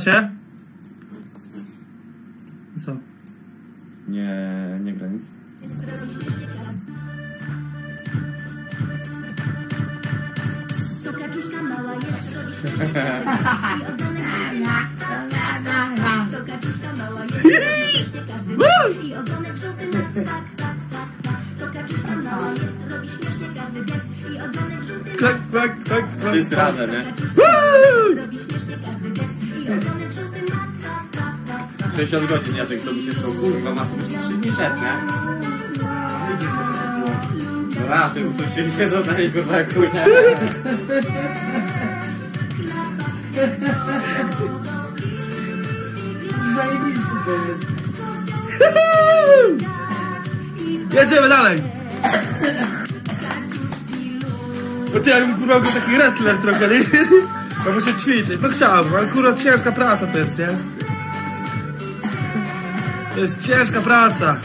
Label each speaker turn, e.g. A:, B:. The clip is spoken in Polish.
A: się? Co?
B: Nie, nie gra nic.
C: To kaczuszka mała jest, robi ma To kaczuszka mała jest, robi gest i ogonek żółty ma tak, tak, tak, tak. To kaczuszka mała jest, robi śmiesznie każdy gest i ogonek żółty ma
A: Tak, tak, tak.
B: Wszyscy razem, nie?
C: Kaczuszka mała jest, robi śmiesznie
B: 60 godzin, Jacek, to mi się szło, kurwa, masz już 3 dni szedł, nie? No raczej, bo to się nie go tak, nie?
D: Zajebisty jest.
A: Jedziemy dalej! Bo ty, jakbym kurwa był taki wrestler trochę, nie? Bo muszę ćwiczyć. No chciałbym, ale kurwa ciężka praca to jest, nie? To jest ciężka praca.